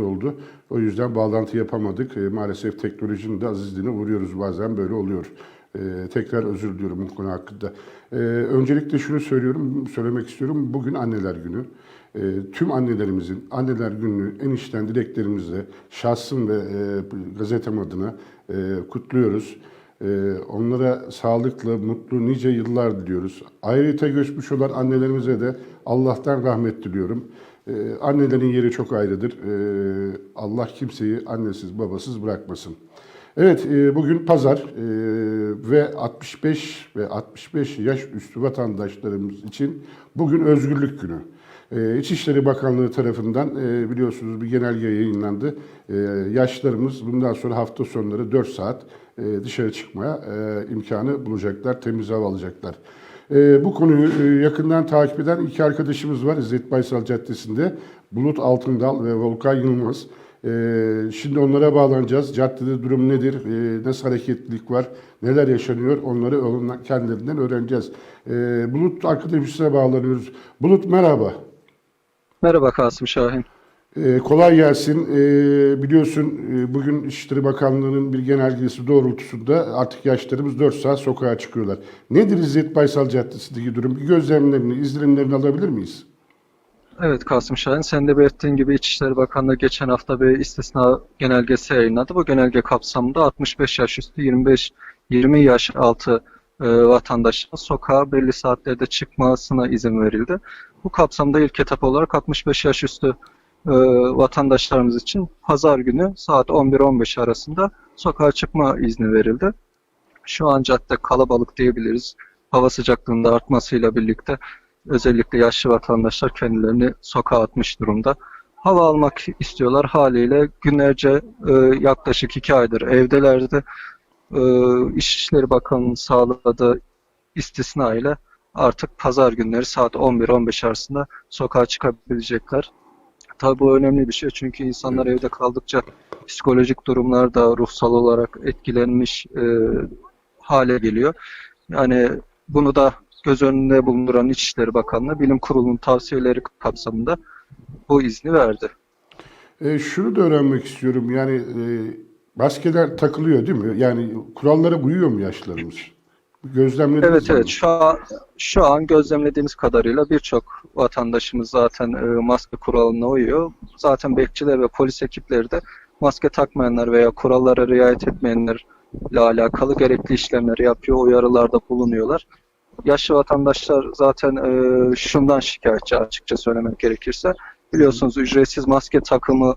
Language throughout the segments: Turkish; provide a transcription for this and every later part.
oldu. O yüzden bağlantı yapamadık. E, maalesef teknolojinin de azizliğine uğruyoruz bazen böyle oluyor. E, tekrar özür diliyorum bu konu hakkında. E, öncelikle şunu söylüyorum, söylemek istiyorum. Bugün anneler günü. Tüm annelerimizin anneler gününü en içten dileklerimizle şahsım ve e, gazetem adına kutluyoruz. Onlara sağlıklı, mutlu, nice yıllar diliyoruz. Ayrıca göçmüş olan annelerimize de Allah'tan rahmet diliyorum. Ee, annelerin yeri çok ayrıdır. Ee, Allah kimseyi annesiz, babasız bırakmasın. Evet, e, bugün pazar e, ve 65 ve 65 yaş üstü vatandaşlarımız için bugün özgürlük günü. Ee, İçişleri Bakanlığı tarafından e, biliyorsunuz bir genelge yayınlandı. Ee, Yaşlarımız bundan sonra hafta sonları 4 saat e, dışarı çıkmaya e, imkanı bulacaklar, temiz hava alacaklar. E, Bu konuyu e, yakından takip eden iki arkadaşımız var İzzet Baysal Caddesi'nde. Bulut Altındal ve Volkan Yılmaz. E, Şimdi onlara bağlanacağız. Caddede durum nedir, e, nasıl hareketlilik var, neler yaşanıyor onları kendilerinden öğreneceğiz. E, Bulut arkadaşımıza bağlanıyoruz. Bulut merhaba. Merhaba Kasım Şahin. Ee, kolay gelsin. Ee, biliyorsun e, bugün İçişleri Bakanlığı'nın bir genelgesi doğrultusunda artık yaşlarımız 4 saat sokağa çıkıyorlar. Nedir İzzet Baysal Caddesi'ndeki durum? Gözlemlerini, izlenimlerini alabilir miyiz? Evet Kasım Şahin, sen de belirttiğin gibi İçişleri Bakanlığı geçen hafta bir istisna genelgesi yayınladı. Bu genelge kapsamında 65 yaş üstü 25 20 yaş altı e, vatandaşın sokağa belli saatlerde çıkmasına izin verildi. Bu kapsamda ilk etap olarak 65 yaş üstü e, vatandaşlarımız için pazar günü saat 11-15 arasında sokağa çıkma izni verildi. Şu an cadde kalabalık diyebiliriz. Hava sıcaklığında artmasıyla birlikte özellikle yaşlı vatandaşlar kendilerini sokağa atmış durumda. Hava almak istiyorlar haliyle günlerce e, yaklaşık iki aydır evdelerdi. E, İçişleri Bakanı'nın sağladığı istisna ile artık pazar günleri saat 11-15 arasında sokağa çıkabilecekler. Tabii bu önemli bir şey çünkü insanlar evde kaldıkça psikolojik durumlar da ruhsal olarak etkilenmiş e, hale geliyor. Yani bunu da göz önünde bulunduran İçişleri Bakanlığı Bilim Kurulu'nun tavsiyeleri kapsamında bu izni verdi. E, şunu da öğrenmek istiyorum. Yani e, maskeler takılıyor değil mi? Yani kurallara uyuyor mu yaşlarımız? Gözlemlediniz Evet mi? evet şu an, şu an gözlemlediğimiz kadarıyla birçok vatandaşımız zaten e, maske kuralına uyuyor. Zaten bekçiler ve polis ekipleri de maske takmayanlar veya kurallara riayet etmeyenlerle alakalı gerekli işlemleri yapıyor, uyarılarda bulunuyorlar. Yaşlı vatandaşlar zaten e, şundan şikayetçi açıkça söylemek gerekirse. Biliyorsunuz ücretsiz maske takımı,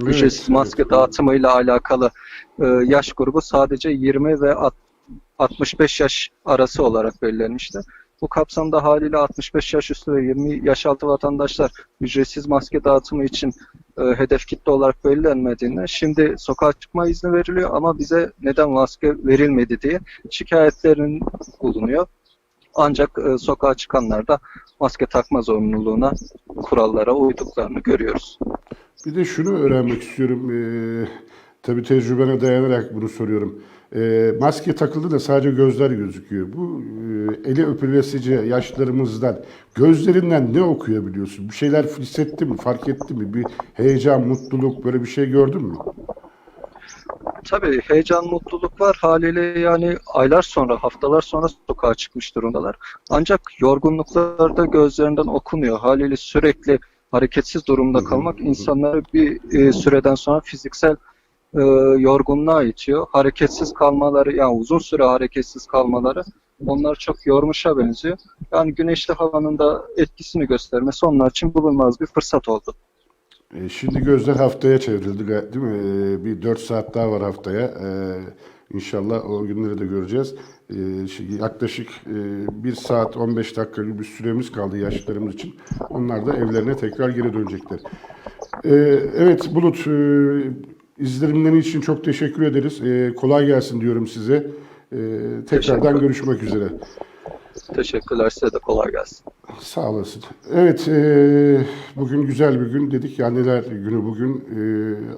Evet, ücretsiz maske evet. dağıtımıyla alakalı e, yaş grubu sadece 20 ve 65 yaş arası olarak belirlenmişti. Bu kapsamda haliyle 65 yaş üstü ve 20 yaş altı vatandaşlar ücretsiz maske dağıtımı için e, hedef kitle olarak belirlenmediğinde şimdi sokağa çıkma izni veriliyor ama bize neden maske verilmedi diye şikayetlerin bulunuyor. Ancak e, sokağa çıkanlar da maske takma zorunluluğuna, kurallara uyduklarını görüyoruz. Bir de şunu öğrenmek istiyorum. Ee, tabii tecrübene dayanarak bunu soruyorum. Ee, maske takıldı da sadece gözler gözüküyor. Bu e, eli öpülesici yaşlarımızdan gözlerinden ne okuyabiliyorsun? Bir şeyler hissetti mi, fark etti mi? Bir heyecan, mutluluk böyle bir şey gördün mü? Tabii heyecan, mutluluk var haliyle yani aylar sonra, haftalar sonra sokağa çıkmış durumdalar. Ancak yorgunluklar da gözlerinden okunuyor. Haliyle sürekli hareketsiz durumda kalmak insanları bir e, süreden sonra fiziksel e, yorgunluğa itiyor. Hareketsiz kalmaları, yani uzun süre hareketsiz kalmaları onlar çok yormuşa benziyor. Yani güneşli havanın da etkisini göstermesi onlar için bulunmaz bir fırsat oldu. E, Şimdi gözler haftaya çevrildi değil mi? E, Bir 4 saat daha var haftaya. E, İnşallah o günleri de göreceğiz. E, şimdi Yaklaşık 1 saat 15 dakika gibi bir süremiz kaldı yaşlılarımız için. Onlar da evlerine tekrar geri dönecekler. E, Evet Bulut, izlenimlerin için çok teşekkür ederiz. E, Kolay gelsin diyorum size. E, Tekrardan görüşmek üzere. Teşekkürler size de kolay gelsin. Sağ olasın. Evet, e, bugün güzel bir gün dedik. Anneler günü bugün. E,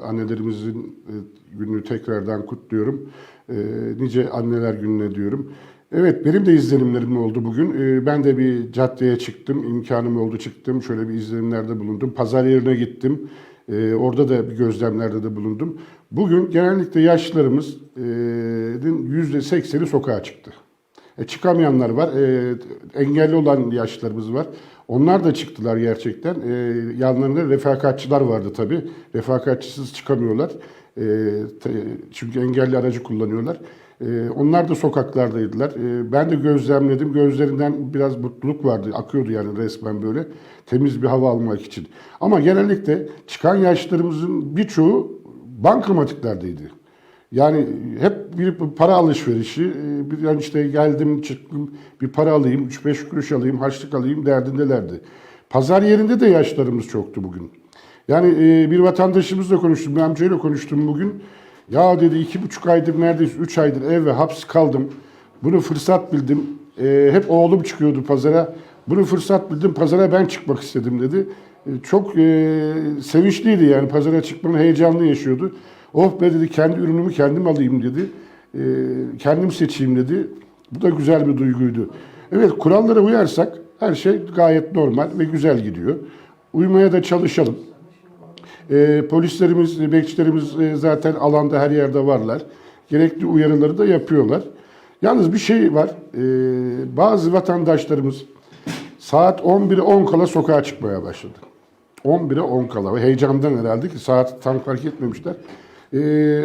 annelerimizin e, gününü tekrardan kutluyorum. E, nice anneler gününe diyorum. Evet, benim de izlenimlerim oldu bugün. E, ben de bir caddeye çıktım. imkanım oldu çıktım. Şöyle bir izlenimlerde bulundum. Pazar yerine gittim. E, orada da bir gözlemlerde de bulundum. Bugün genellikle yaşlılarımızın yüzde sekseni sokağa çıktı. E, çıkamayanlar var, e, engelli olan yaşlılarımız var. Onlar da çıktılar gerçekten. E, yanlarında refakatçılar vardı tabii. Refakatçisiz çıkamıyorlar. E, çünkü engelli aracı kullanıyorlar. E, onlar da sokaklardaydılar. E, ben de gözlemledim. Gözlerinden biraz mutluluk vardı. Akıyordu yani resmen böyle. Temiz bir hava almak için. Ama genellikle çıkan yaşlarımızın birçoğu bankamatiklerdeydi. Yani hep bir para alışverişi, e, bir yani işte geldim çıktım bir para alayım, 3-5 kuruş alayım, harçlık alayım derdindelerdi. Pazar yerinde de yaşlarımız çoktu bugün. Yani e, bir vatandaşımızla konuştum, bir amcayla konuştum bugün. Ya dedi iki buçuk aydır neredeyse üç aydır ev ve hapis kaldım. Bunu fırsat bildim. E, hep oğlum çıkıyordu pazara. Bunu fırsat bildim, pazara ben çıkmak istedim dedi. E, çok e, sevinçliydi yani pazara çıkmanın heyecanlı yaşıyordu. Oh be dedi kendi ürünümü kendim alayım dedi. E, kendim seçeyim dedi. Bu da güzel bir duyguydu. Evet kurallara uyarsak her şey gayet normal ve güzel gidiyor. Uymaya da çalışalım. E, polislerimiz, bekçilerimiz e, zaten alanda her yerde varlar. Gerekli uyarıları da yapıyorlar. Yalnız bir şey var. E, bazı vatandaşlarımız saat 11'e 10 kala sokağa çıkmaya başladı. 11'e 10 kala. Heyecandan herhalde ki saat tam fark etmemişler. E,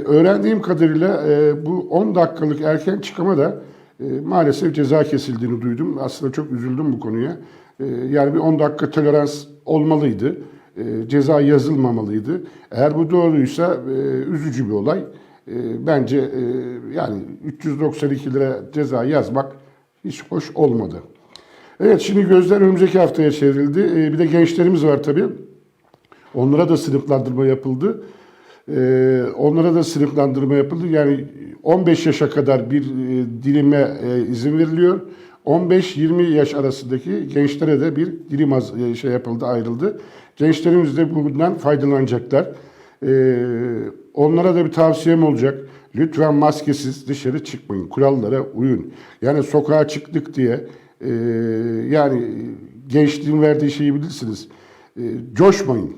öğrendiğim kadarıyla e, bu 10 dakikalık erken çıkama da e, maalesef ceza kesildiğini duydum. Aslında çok üzüldüm bu konuya. E, yani bir 10 dakika tolerans olmalıydı. E, ceza yazılmamalıydı. Eğer bu doğruysa e, üzücü bir olay. E, bence yani 392 lira ceza yazmak hiç hoş olmadı. Evet şimdi gözler önümüzdeki haftaya çevrildi. Bir de gençlerimiz var tabii. Onlara da sınıflandırma yapıldı. Onlara da sınıflandırma yapıldı. Yani 15 yaşa kadar bir dilime izin veriliyor. 15-20 yaş arasındaki gençlere de bir dilim şey yapıldı, ayrıldı. Gençlerimiz de bundan faydalanacaklar. Ee, onlara da bir tavsiyem olacak. Lütfen maskesiz dışarı çıkmayın. Kurallara uyun. Yani sokağa çıktık diye e, yani gençliğin verdiği şeyi bilirsiniz. E, coşmayın.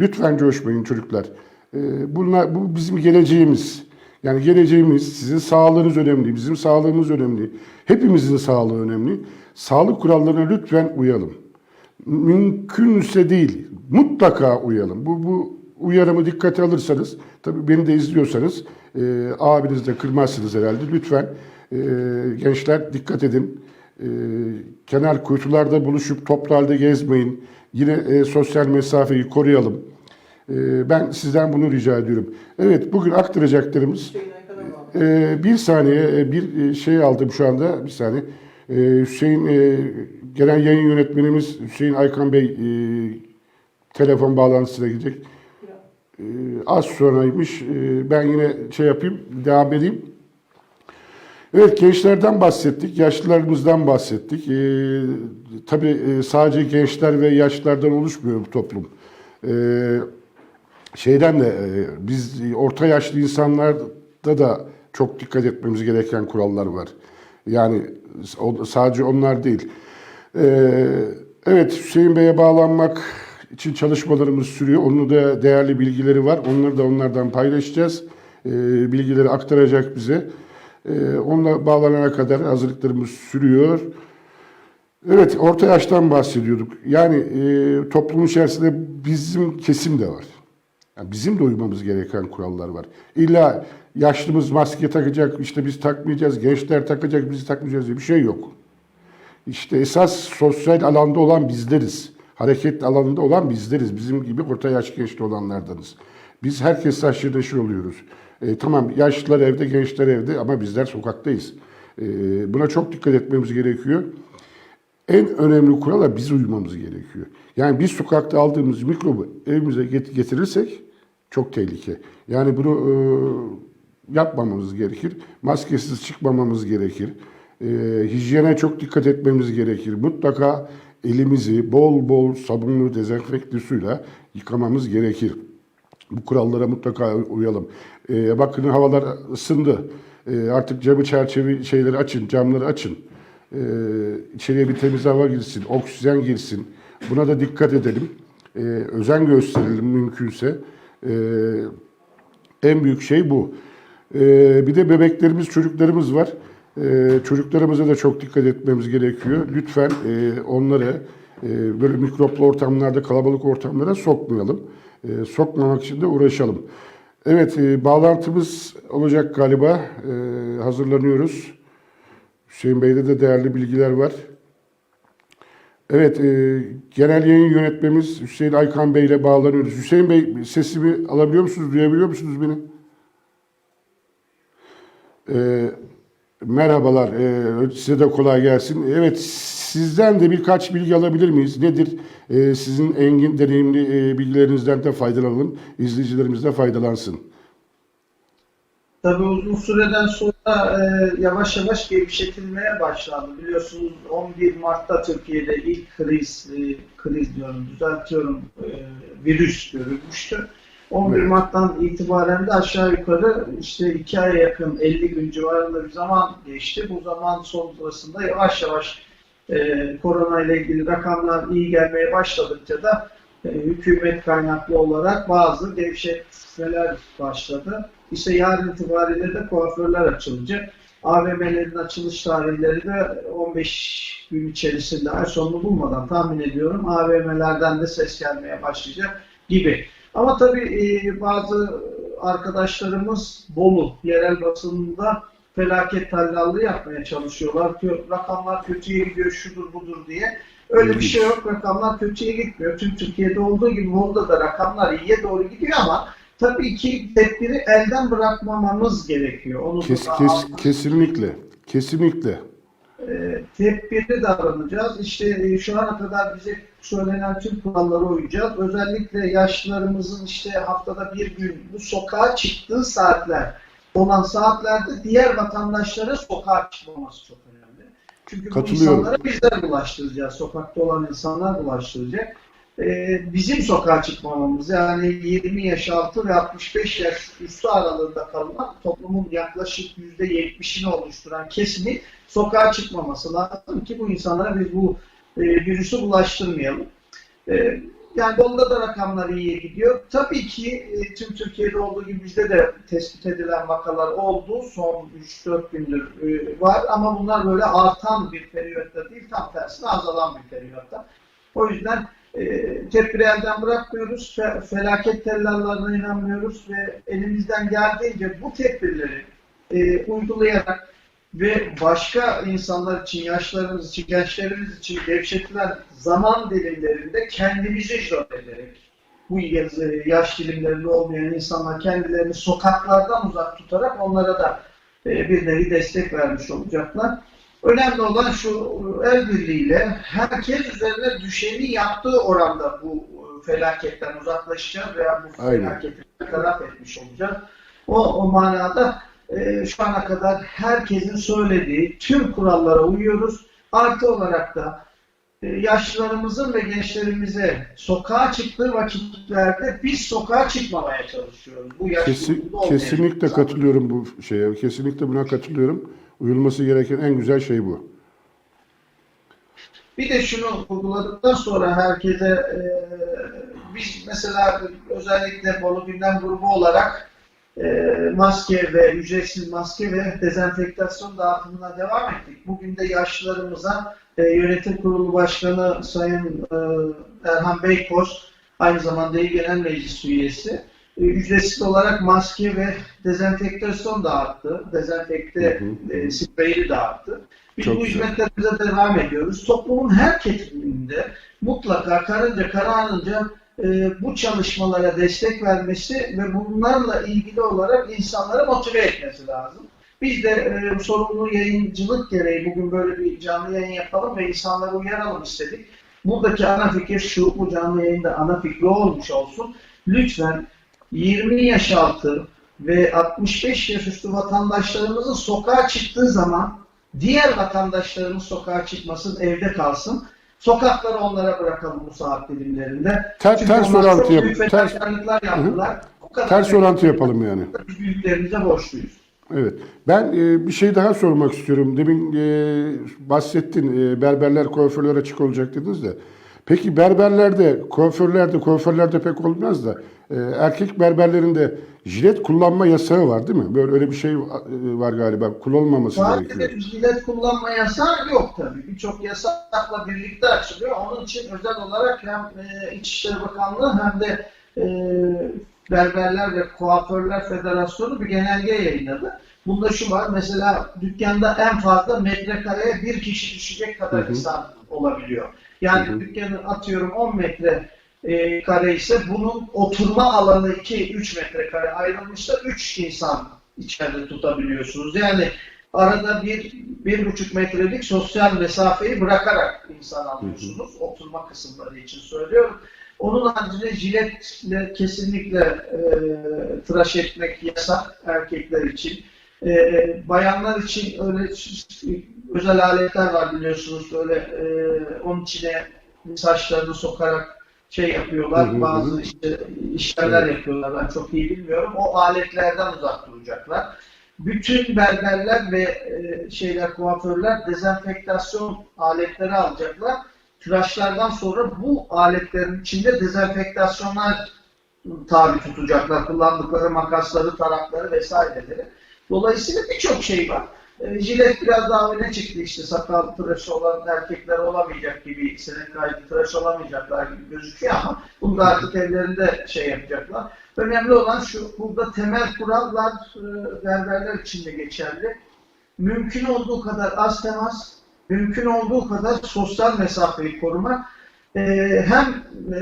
Lütfen coşmayın çocuklar. Ee, Bunlar, bu bizim geleceğimiz. Yani geleceğimiz, sizin sağlığınız önemli, bizim sağlığımız önemli. Hepimizin sağlığı önemli. Sağlık kurallarına lütfen uyalım. Mümkünse değil, mutlaka uyalım. Bu, bu uyarımı dikkate alırsanız, tabii beni de izliyorsanız, e, abiniz de kırmazsınız herhalde. Lütfen e, gençler dikkat edin. E, kenar kuytularda buluşup toplu halde gezmeyin. Yine e, sosyal mesafeyi koruyalım. Ee, Ben sizden bunu rica ediyorum. Evet, bugün aktaracaklarımız Ee, bir saniye e, bir e, şey aldım şu anda bir saniye. Ee, Hüseyin e, gelen yayın yönetmenimiz Hüseyin Aykan Bey e, telefon bağlantısına gidecek. Ee, Az sonraymış. Ee, Ben yine şey yapayım, devam edeyim. Evet gençlerden bahsettik, yaşlılarımızdan bahsettik. Ee, tabii e, sadece gençler ve yaşlılardan oluşmuyor bu toplum. Ee, şeyden de e, biz orta yaşlı insanlarda da çok dikkat etmemiz gereken kurallar var. Yani o- sadece onlar değil. Ee, evet Hüseyin Bey'e bağlanmak için çalışmalarımız sürüyor. Onun da değerli bilgileri var. Onları da onlardan paylaşacağız. Ee, bilgileri aktaracak bize. Ee, onunla bağlanana kadar hazırlıklarımız sürüyor. Evet, orta yaştan bahsediyorduk. Yani e, toplumun içerisinde bizim kesim de var. Yani bizim de uymamız gereken kurallar var. İlla yaşlımız maske takacak, işte biz takmayacağız, gençler takacak, biz takmayacağız diye bir şey yok. İşte esas sosyal alanda olan bizleriz. Hareket alanında olan bizleriz. Bizim gibi orta yaş gençli olanlardanız. Biz herkes haşır oluyoruz. E, tamam yaşlılar evde, gençler evde ama bizler sokaktayız. E, buna çok dikkat etmemiz gerekiyor. En önemli kurala biz uymamız gerekiyor. Yani biz sokakta aldığımız mikrobu evimize get- getirirsek çok tehlike. Yani bunu e, yapmamamız gerekir. Maskesiz çıkmamamız gerekir. E, hijyene çok dikkat etmemiz gerekir. Mutlaka elimizi bol bol sabunlu dezenfekte suyla yıkamamız gerekir. Bu kurallara mutlaka uyalım. E, bakın havalar ısındı. E, artık camı çerçeve şeyleri açın, camları açın. E, içeriye bir temiz hava girsin, oksijen girsin. Buna da dikkat edelim. e, özen gösterelim mümkünse. E, en büyük şey bu. E, bir de bebeklerimiz, çocuklarımız var. E, çocuklarımıza da çok dikkat etmemiz gerekiyor. Lütfen e, onları e, böyle mikroplu ortamlarda, kalabalık ortamlara sokmayalım. E, sokmamak için de uğraşalım. Evet, e, bağlantımız olacak galiba. E, hazırlanıyoruz. Hüseyin Bey'de de değerli bilgiler var. Evet, e, genel yayın yönetmemiz Hüseyin Aykan Bey ile bağlanıyoruz. Hüseyin Bey sesimi alabiliyor musunuz, duyabiliyor musunuz beni? E, merhabalar, e, size de kolay gelsin. Evet, sizden de birkaç bilgi alabilir miyiz? Nedir? E, sizin engin, deneyimli e, bilgilerinizden de faydalanalım, izleyicilerimiz de faydalansın. Tabii uzun süreden sonra e, yavaş yavaş gevşetilmeye başlandı. Biliyorsunuz 11 Mart'ta Türkiye'de ilk kriz, kriz diyorum, düzeltiyorum, virüs görülmüştü. 11 Evet. Mart'tan itibaren de aşağı yukarı işte 2 aya yakın 50 gün civarında bir zaman geçti. Bu zaman sonrasında yavaş yavaş e, korona ile ilgili rakamlar iyi gelmeye başladıkça da e, hükümet kaynaklı olarak bazı gevşetmeler başladı. İşte yarın itibariyle de kuaförler açılacak. AVM'lerin açılış tarihleri de 15 gün içerisinde ay sonunu bulmadan tahmin ediyorum AVM'lerden de ses gelmeye başlayacak gibi. Ama tabii e, bazı arkadaşlarımız Bolu yerel basınında felaket tellallığı yapmaya çalışıyorlar. Ki rakamlar kötüye gidiyor, şudur budur diye. Öyle bir şey yok. Rakamlar kötüye gitmiyor. Tüm Türkiye'de olduğu gibi Bolu'da da rakamlar iyiye doğru gidiyor ama tabii ki tedbiri elden bırakmamamız gerekiyor. Onu Kes, kes, kesinlikle, kesinlikle. E, tedbirli davranacağız. İşte e, şu ana kadar bize söylenen tüm kurallara uyacağız. Özellikle yaşlılarımızın işte haftada bir gün bu sokağa çıktığı saatler olan saatlerde diğer vatandaşlara sokağa çıkmaması çok önemli. Çünkü bu insanlara bizler bulaştıracağız. Sokakta olan insanlar bulaştıracak. Ee, bizim sokağa çıkmamamız yani 20 yaş altı ve 65 yaş üstü aralığında kalan toplumun yaklaşık %70'ini oluşturan kesimi sokağa çıkmaması lazım ki bu insanlara biz bu e, virüsü bulaştırmayalım. E, yani Bolu'da da rakamlar iyiye gidiyor. Tabii ki e, tüm Türkiye'de olduğu gibi bizde de tespit edilen vakalar oldu. Son 3-4 gündür e, var ama bunlar böyle artan bir periyotta değil, tam tersine azalan bir periyotta. O yüzden e, bırakmıyoruz, fe, felaket tellallarına inanmıyoruz ve elimizden geldiğince bu tedbirleri e, uygulayarak ve başka insanlar için, yaşlarımız için, gençlerimiz için gevşetilen zaman dilimlerinde kendimizi izole ederek bu yaz- yaş dilimlerinde olmayan insanlar kendilerini sokaklardan uzak tutarak onlara da e, bir nevi destek vermiş olacaklar. Önemli olan şu el birliğiyle herkes üzerine düşeni yaptığı oranda bu felaketten uzaklaşacağız veya bu Aynen. felaketi bertaraf etmiş olacağız. O, o manada e, şu ana kadar herkesin söylediği tüm kurallara uyuyoruz. Artı olarak da e, yaşlılarımızın ve gençlerimize sokağa çıktığı vakitlerde biz sokağa çıkmamaya çalışıyoruz. Bu Kesin, kesinlikle katılıyorum bu şeye. Kesinlikle buna katılıyorum. Uyulması gereken en güzel şey bu. Bir de şunu vurguladıktan sonra herkese e, biz mesela özellikle Bolu Gündem Grubu olarak e, maske ve ücretsiz maske ve dezenfektasyon dağıtımına devam ettik. Bugün de yaşlılarımıza e, yönetim kurulu başkanı Sayın e, Erhan Beykoz aynı zamanda İl Genel Meclis üyesi ücretsiz olarak maske ve dezenfektasyon dağıttı. Dezenfekte Hı e, spreyi dağıttı. Biz Çok bu hizmetlerimize devam ediyoruz. Toplumun her kesiminde mutlaka karınca kararınca e, bu çalışmalara destek vermesi ve bunlarla ilgili olarak insanları motive etmesi lazım. Biz de e, sorumlu yayıncılık gereği bugün böyle bir canlı yayın yapalım ve insanları uyaralım istedik. Buradaki ana fikir şu, bu canlı yayında ana fikri olmuş olsun. Lütfen 20 yaş altı ve 65 yaş üstü vatandaşlarımızın sokağa çıktığı zaman diğer vatandaşlarımız sokağa çıkmasın, evde kalsın. Sokakları onlara bırakalım bu saat dilimlerinde. Ter- Çünkü ters orantı yap- ters- yaptılar. Ters orantı yapalım yani. Büyüklerimize borçluyuz. Evet. Ben e, bir şey daha sormak istiyorum. Demin e, bahsettin e, berberler, kuaförler açık olacak dediniz de. Peki berberlerde, kuaförlerde, kuaförlerde pek olmaz da e, erkek berberlerinde jilet kullanma yasağı var değil mi? Böyle öyle bir şey var galiba. Kullanılmaması gerekiyor. Sadece jilet kullanma yasağı yok tabii. Birçok yasakla birlikte açılıyor. Onun için özel olarak hem e, İçişleri Bakanlığı hem de e, Berberler ve Kuaförler Federasyonu bir genelge yayınladı. Bunda şu var, mesela dükkanda en fazla metrekareye bir kişi düşecek kadar insan olabiliyor. Yani Hı hı. dükkanın atıyorum 10 metre e, kare ise bunun oturma alanı 2-3 metrekare ayrılmışsa 3 insan içeride tutabiliyorsunuz. Yani arada bir, bir buçuk metrelik sosyal mesafeyi bırakarak insan alıyorsunuz. Oturma kısımları için söylüyorum. Onun haricinde jiletle kesinlikle e, tıraş etmek yasak erkekler için. E, bayanlar için öyle özel aletler var biliyorsunuz. Böyle e, onun içine saçlarını sokarak şey yapıyorlar. Hı hı. Bazı işte işlemler yapıyorlar. Ben çok iyi bilmiyorum. O aletlerden uzak duracaklar. Bütün berberler ve e, şeyler kuaförler dezenfektasyon aletleri alacaklar. Tıraşlardan sonra bu aletlerin içinde dezenfektasyonlar tabi tutacaklar. Kullandıkları makasları, tarakları vesaireleri. Dolayısıyla birçok şey var. E, jilet biraz daha öne çıktı işte sakal tıraşı olan erkekler olamayacak gibi senin kaydı tıraş olamayacaklar gibi gözüküyor ama bunu da artık evlerinde şey yapacaklar. Önemli olan şu burada temel kurallar e, berberler için de geçerli. Mümkün olduğu kadar az temas, mümkün olduğu kadar sosyal mesafeyi korumak. E, hem e,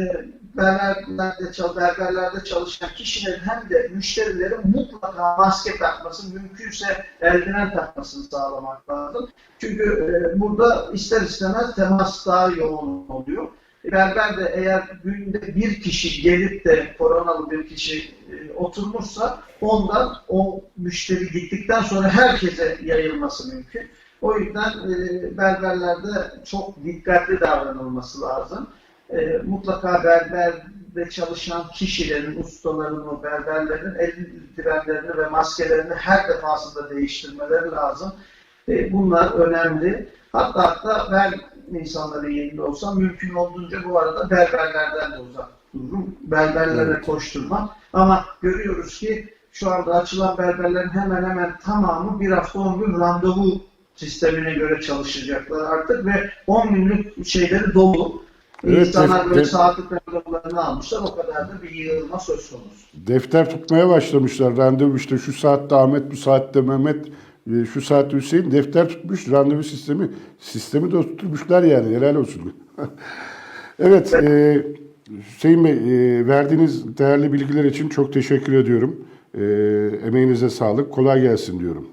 berberlerde, berberlerde çalışan kişilerin hem de müşterilerin mutlaka maske takması, mümkünse eldiven takmasını sağlamak lazım. Çünkü e, burada ister istemez temas daha yoğun oluyor. Berber de eğer günde bir kişi gelip de koronalı bir kişi e, oturmuşsa ondan o müşteri gittikten sonra herkese yayılması mümkün. O yüzden e, berberlerde çok dikkatli davranılması lazım. E, mutlaka berberde çalışan kişilerin, ustaların, o berberlerin eldivenlerini ve maskelerini her defasında değiştirmeleri lazım. E, bunlar önemli. Hatta hatta ben insanların yerinde olsam mümkün olduğunca bu arada berberlerden de uzak dururum. Berberlere Evet. koşturmam. Ama görüyoruz ki şu anda açılan berberlerin hemen hemen tamamı bir hafta 10 gün randevu sistemine göre çalışacaklar artık ve 10 günlük şeyleri dolu. Evet, İnsanlar def- böyle def- saatlik randevularını almışlar. O kadar da bir yığılma söz konusu. Defter tutmaya başlamışlar. Randevu işte şu saatte Ahmet, bu saatte Mehmet, e, şu saatte Hüseyin defter tutmuş. Randevu sistemi sistemi de oturtmuşlar yani. Helal olsun. evet, e, Hüseyin Bey e, verdiğiniz değerli bilgiler için çok teşekkür ediyorum. E, emeğinize sağlık. Kolay gelsin diyorum.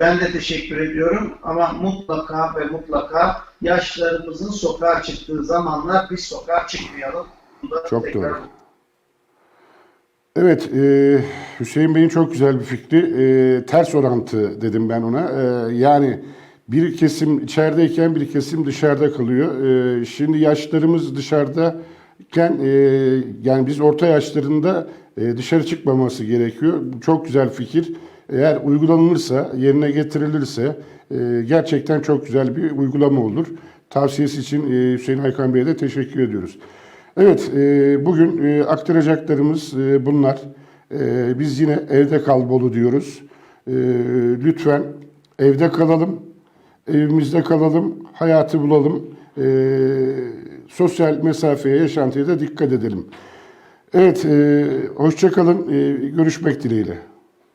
Ben de teşekkür ediyorum ama mutlaka ve mutlaka yaşlarımızın sokağa çıktığı zamanlar biz sokağa çıkmayalım. Çok tekrar- doğru. Evet, e, Hüseyin Bey'in çok güzel bir fikri. E, ters orantı dedim ben ona. E, yani bir kesim içerideyken bir kesim dışarıda kalıyor. E, şimdi yaşlarımız dışarıdayken e, yani biz orta yaşlarında e, dışarı çıkmaması gerekiyor. Çok güzel fikir. Eğer uygulanırsa, yerine getirilirse e, gerçekten çok güzel bir uygulama olur. Tavsiyesi için e, Hüseyin Haykan Bey'e de teşekkür ediyoruz. Evet, e, bugün e, aktaracaklarımız e, bunlar. E, biz yine evde kal Bolu diyoruz. E, lütfen evde kalalım, evimizde kalalım, hayatı bulalım. E, sosyal mesafeye, yaşantıya da dikkat edelim. Evet, e, hoşça kalın. E, görüşmek dileğiyle.